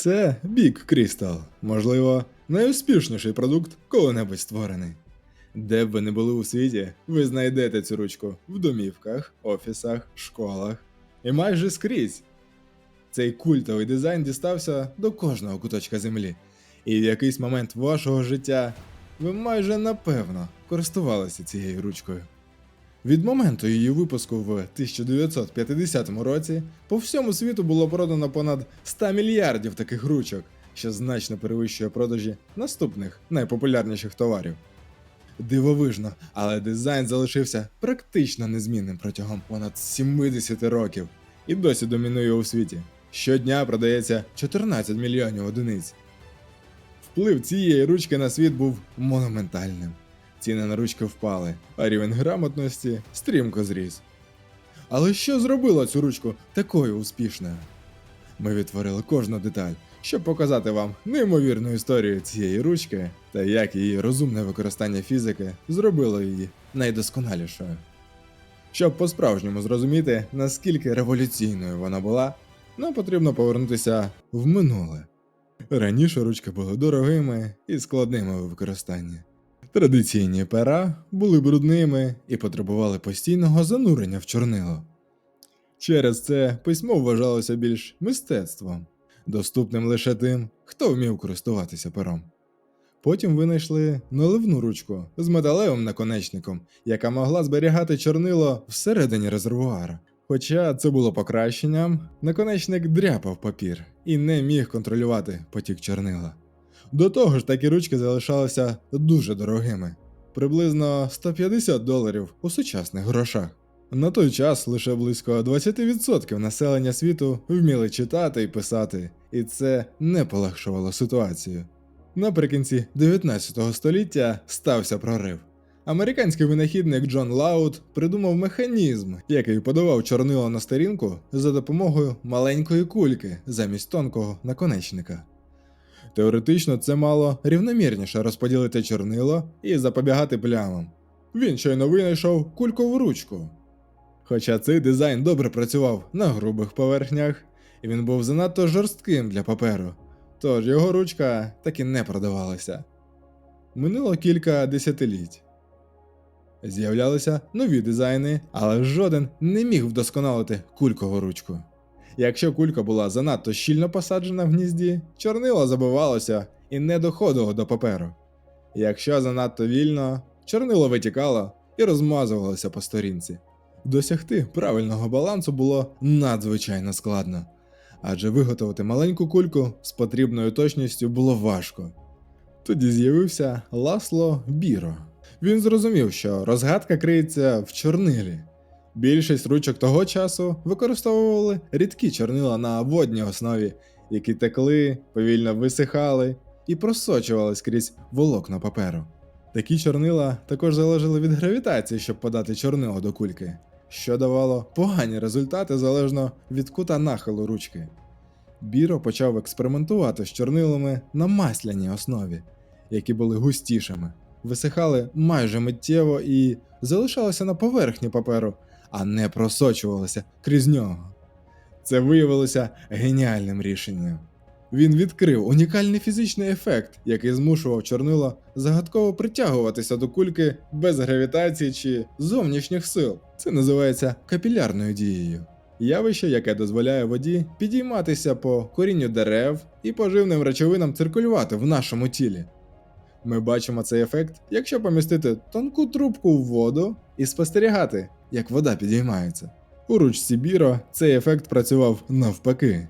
Це Big Crystal, можливо, найуспішніший продукт коли-небудь створений. Де б ви не були у світі, ви знайдете цю ручку в домівках, офісах, школах і майже скрізь. Цей культовий дизайн дістався до кожного куточка землі, і в якийсь момент вашого життя ви майже напевно користувалися цією ручкою. Від моменту її випуску в 1950 році по всьому світу було продано понад 100 мільярдів таких ручок, що значно перевищує продажі наступних найпопулярніших товарів. Дивовижно, але дизайн залишився практично незмінним протягом понад 70 років і досі домінує у світі. Щодня продається 14 мільйонів одиниць. Вплив цієї ручки на світ був монументальним. Ціни на ручки впали, а рівень грамотності стрімко зріс. Але що зробило цю ручку такою успішною? Ми відтворили кожну деталь, щоб показати вам неймовірну історію цієї ручки та як її розумне використання фізики зробило її найдосконалішою. Щоб по-справжньому зрозуміти, наскільки революційною вона була, нам потрібно повернутися в минуле. Раніше ручки були дорогими і складними у використанні. Традиційні пера були брудними і потребували постійного занурення в чорнило. Через це письмо вважалося більш мистецтвом, доступним лише тим, хто вмів користуватися пером. Потім винайшли наливну ручку з металевим наконечником, яка могла зберігати чорнило всередині резервуара. Хоча це було покращенням, наконечник дряпав папір і не міг контролювати потік чорнила. До того ж, такі ручки залишалися дуже дорогими приблизно 150 доларів у сучасних грошах. На той час лише близько 20% населення світу вміли читати і писати, і це не полегшувало ситуацію. Наприкінці 19 століття стався прорив. Американський винахідник Джон Лаут придумав механізм, який подавав чорнило на сторінку за допомогою маленької кульки замість тонкого наконечника. Теоретично це мало рівномірніше розподілити чорнило і запобігати плямам. Він щойно винайшов кулькову ручку. Хоча цей дизайн добре працював на грубих поверхнях, і він був занадто жорстким для паперу, тож його ручка так і не продавалася. Минуло кілька десятиліть. З'являлися нові дизайни, але жоден не міг вдосконалити кулькову ручку. Якщо кулька була занадто щільно посаджена в гнізді, чорнило забивалося і не доходило до паперу. Якщо занадто вільно, чорнило витікало і розмазувалося по сторінці. Досягти правильного балансу було надзвичайно складно, адже виготовити маленьку кульку з потрібною точністю було важко. Тоді з'явився Ласло Біро. Він зрозумів, що розгадка криється в чорнилі. Більшість ручок того часу використовували рідкі чорнила на водній основі, які текли, повільно висихали і просочувались крізь волокна паперу. Такі чорнила також залежали від гравітації, щоб подати чорнило до кульки, що давало погані результати залежно від кута нахилу ручки. Біро почав експериментувати з чорнилами на масляній основі, які були густішими, висихали майже миттєво і залишалися на поверхні паперу, а не просочувалися крізь нього. Це виявилося геніальним рішенням. Він відкрив унікальний фізичний ефект, який змушував чорнило загадково притягуватися до кульки без гравітації чи зовнішніх сил. Це називається капілярною дією. Явище, яке дозволяє воді підійматися по корінню дерев і поживним речовинам циркулювати в нашому тілі. Ми бачимо цей ефект, якщо помістити тонку трубку в воду і спостерігати, як вода підіймається. У ручці Біро цей ефект працював навпаки.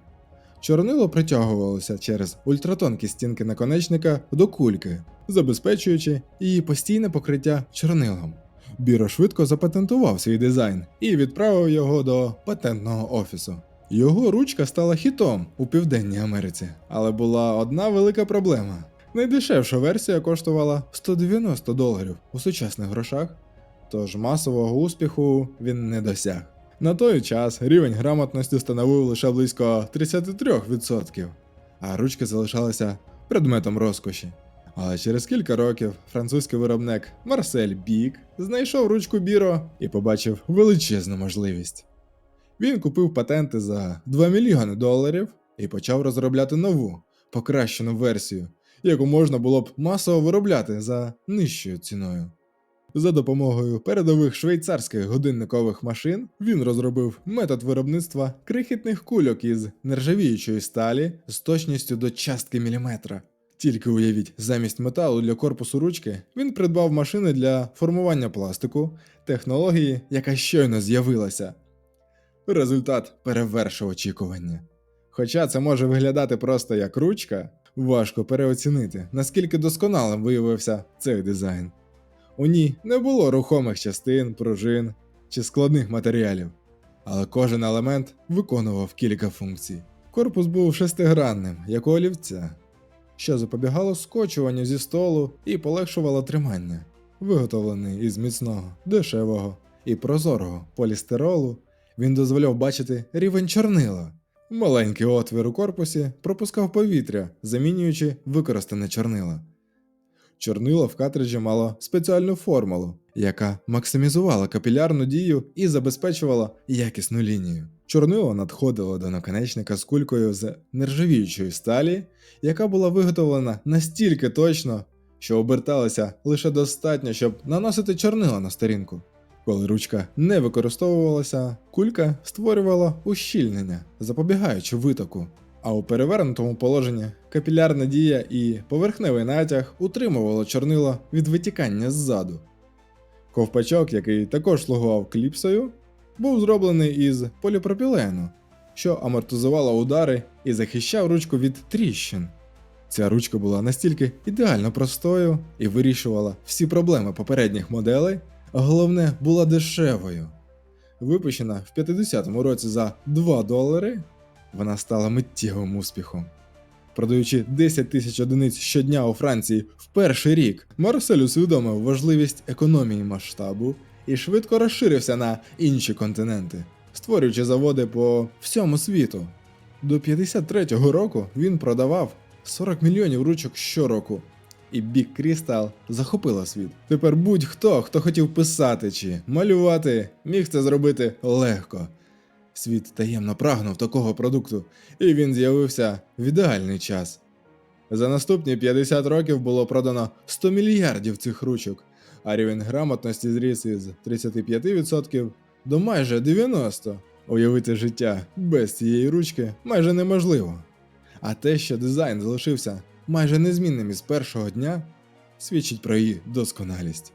Чорнило притягувалося через ультратонкі стінки наконечника до кульки, забезпечуючи її постійне покриття чорнилом. Біро швидко запатентував свій дизайн і відправив його до патентного офісу. Його ручка стала хітом у Південній Америці, але була одна велика проблема. Найдешевша версія коштувала 190 доларів у сучасних грошах, тож масового успіху він не досяг. На той час рівень грамотності становив лише близько 33%, а ручки залишалися предметом розкоші. Але через кілька років французький виробник Марсель Бік знайшов ручку Біро і побачив величезну можливість. Він купив патенти за 2 мільйони доларів і почав розробляти нову, покращену версію, яку можна було б масово виробляти за нижчою ціною. За допомогою передових швейцарських годинникових машин він розробив метод виробництва крихітних кульок із нержавіючої сталі з точністю до частки міліметра. Тільки уявіть, замість металу для корпусу ручки він придбав машини для формування пластику, технології, яка щойно з'явилася. Результат перевершив очікування. Хоча це може виглядати просто як ручка, важко переоцінити, наскільки досконалим виявився цей дизайн. У ній не було рухомих частин, пружин чи складних матеріалів, але кожен елемент виконував кілька функцій. Корпус був шестигранним, як у олівця, що запобігало скочуванню зі столу і полегшувало тримання, виготовлений із міцного, дешевого і прозорого полістиролу, він дозволяв бачити рівень чорнила. Маленький отвір у корпусі пропускав повітря, замінюючи використане чорнило. Чорнило в картриджі мало спеціальну формулу, яка максимізувала капілярну дію і забезпечувала якісну лінію. Чорнило надходило до наконечника з кулькою з нержавіючої сталі, яка була виготовлена настільки точно, що оберталася лише достатньо, щоб наносити чорнило на сторінку. Коли ручка не використовувалася, кулька створювала ущільнення, запобігаючи витоку. А у перевернутому положенні капілярна дія і поверхневий натяг утримувало чорнило від витікання ззаду. Ковпачок, який також слугував кліпсою, був зроблений із поліпропілену, що амортизувало удари і захищав ручку від тріщин. Ця ручка була настільки ідеально простою і вирішувала всі проблеми попередніх моделей, а головне була дешевою. Випущена в 50-му році за 2 долари, вона стала миттєвим успіхом. Продаючи 10 тисяч одиниць щодня у Франції в перший рік, Марсель усвідомив важливість економії масштабу і швидко розширився на інші континенти, створюючи заводи по всьому світу. До 53-го року він продавав 40 мільйонів ручок щороку, і Бік Крістал захопила світ. Тепер будь-хто, хто хотів писати чи малювати, міг це зробити легко. Світ таємно прагнув такого продукту, і він з'явився в ідеальний час. За наступні 50 років було продано 100 мільярдів цих ручок, а рівень грамотності зріс із 35% до майже 90%. Уявити життя без цієї ручки майже неможливо. А те, що дизайн залишився майже незмінним із першого дня, свідчить про її досконалість.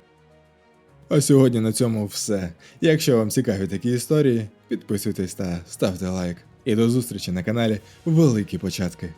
А сьогодні на цьому все. Якщо вам цікаві такі історії, підписуйтесь та ставте лайк. І до зустрічі на каналі Великі Початки.